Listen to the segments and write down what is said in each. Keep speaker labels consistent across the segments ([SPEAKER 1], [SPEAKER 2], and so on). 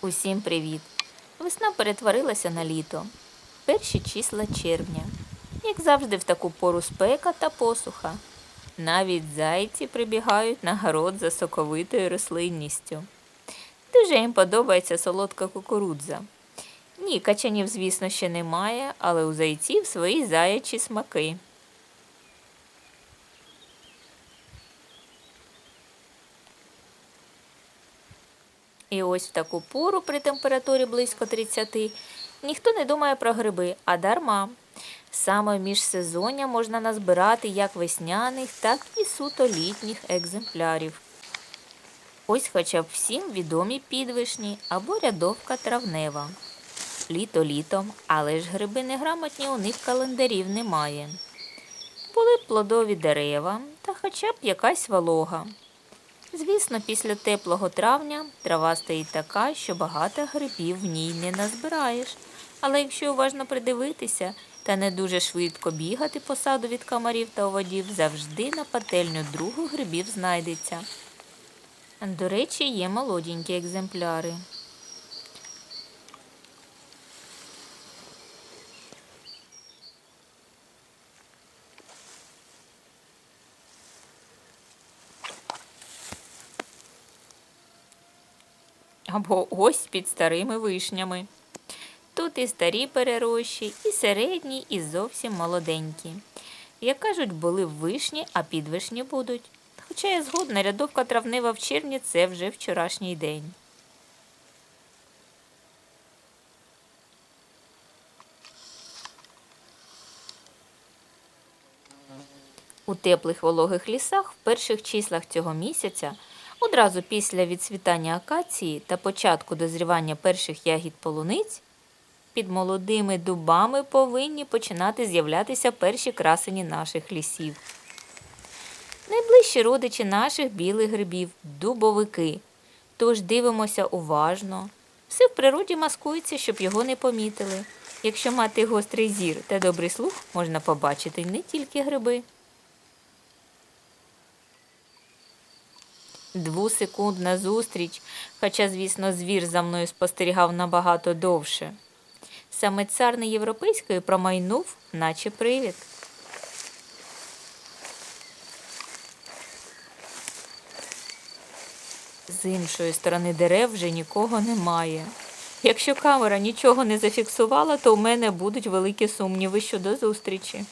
[SPEAKER 1] Усім привіт! Весна перетворилася на літо. Перші числа червня. Як завжди, в таку пору спека та посуха. Навіть зайці прибігають на город за соковитою рослинністю. Дуже їм подобається солодка кукурудза. Ні, качанів, звісно, ще немає, але у зайців свої заячі смаки. І ось в таку пору при температурі близько 30 ніхто не думає про гриби, а дарма. Саме в міжсезоння можна назбирати як весняних, так і суто літніх екземплярів. Ось хоча б всім відомі підвишні або рядовка травнева. Літо літом, але ж гриби неграмотні у них календарів немає. Були б плодові дерева та хоча б якась волога. Звісно, після теплого травня трава стоїть така, що багато грибів в ній не назбираєш. Але якщо уважно придивитися та не дуже швидко бігати по саду від комарів та оводів, завжди на пательню другу грибів знайдеться. До речі, є молоденькі екземпляри. Або ось під старими вишнями. Тут і старі перерощі, і середні, і зовсім молоденькі. Як кажуть, були вишні, а підвишні будуть. Хоча я згодна, рядовка травнива в червні це вже вчорашній день. У теплих вологих лісах в перших числах цього місяця, одразу після відцвітання акації та початку дозрівання перших ягід полуниць, під молодими дубами повинні починати з'являтися перші красені наших лісів. Найближчі родичі наших білих грибів дубовики. Тож дивимося уважно. Все в природі маскується, щоб його не помітили. Якщо мати гострий зір та добрий слух, можна побачити не тільки гриби. Двусекундна зустріч, хоча, звісно, звір за мною спостерігав набагато довше. Саме цар не європейської промайнув, наче привід. З іншої сторони дерев вже нікого немає. Якщо камера нічого не зафіксувала, то у мене будуть великі сумніви щодо зустрічі.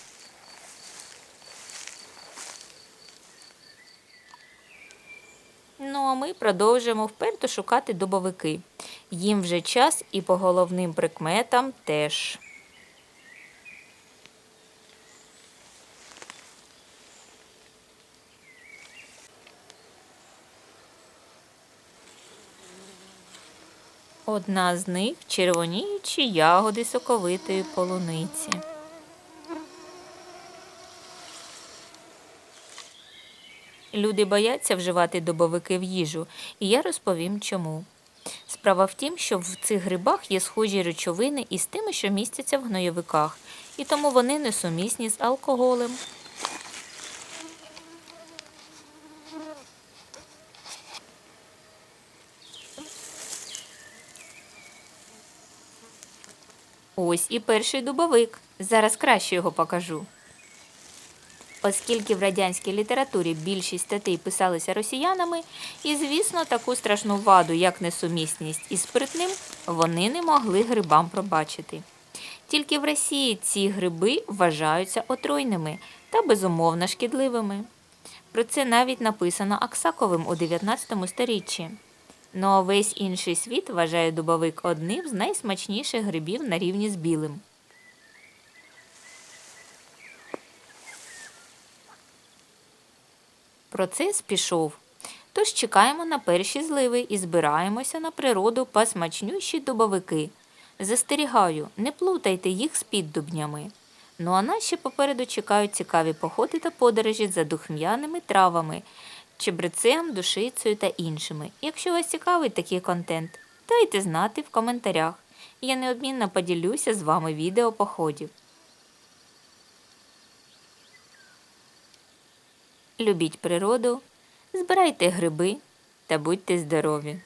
[SPEAKER 1] Ми продовжуємо вперто шукати дубовики. Їм вже час і по головним прикметам теж. Одна з них червоніючі ягоди соковитої полуниці. Люди бояться вживати добовики в їжу, і я розповім чому. Справа в тім, що в цих грибах є схожі речовини із тими, що містяться в гнойовиках, і тому вони несумісні з алкоголем. Ось і перший дубовик. Зараз краще його покажу. Оскільки в радянській літературі більшість статей писалися росіянами, і, звісно, таку страшну ваду, як несумісність із спиртним, вони не могли грибам пробачити. Тільки в Росії ці гриби вважаються отруйними та безумовно шкідливими. Про це навіть написано Аксаковим у 19 сторіччі. Ну а весь інший світ вважає дубовик одним з найсмачніших грибів на рівні з білим. Процес пішов. Тож чекаємо на перші зливи і збираємося на природу по смачнющі дубовики. Застерігаю, не плутайте їх з піддубнями. Ну а нас ще попереду чекають цікаві походи та подорожі за духм'яними травами, чебрецем, душицею та іншими. Якщо вас цікавить такий контент, дайте знати в коментарях. Я неодмінно поділюся з вами відео походів. Любіть природу, збирайте гриби та будьте здорові!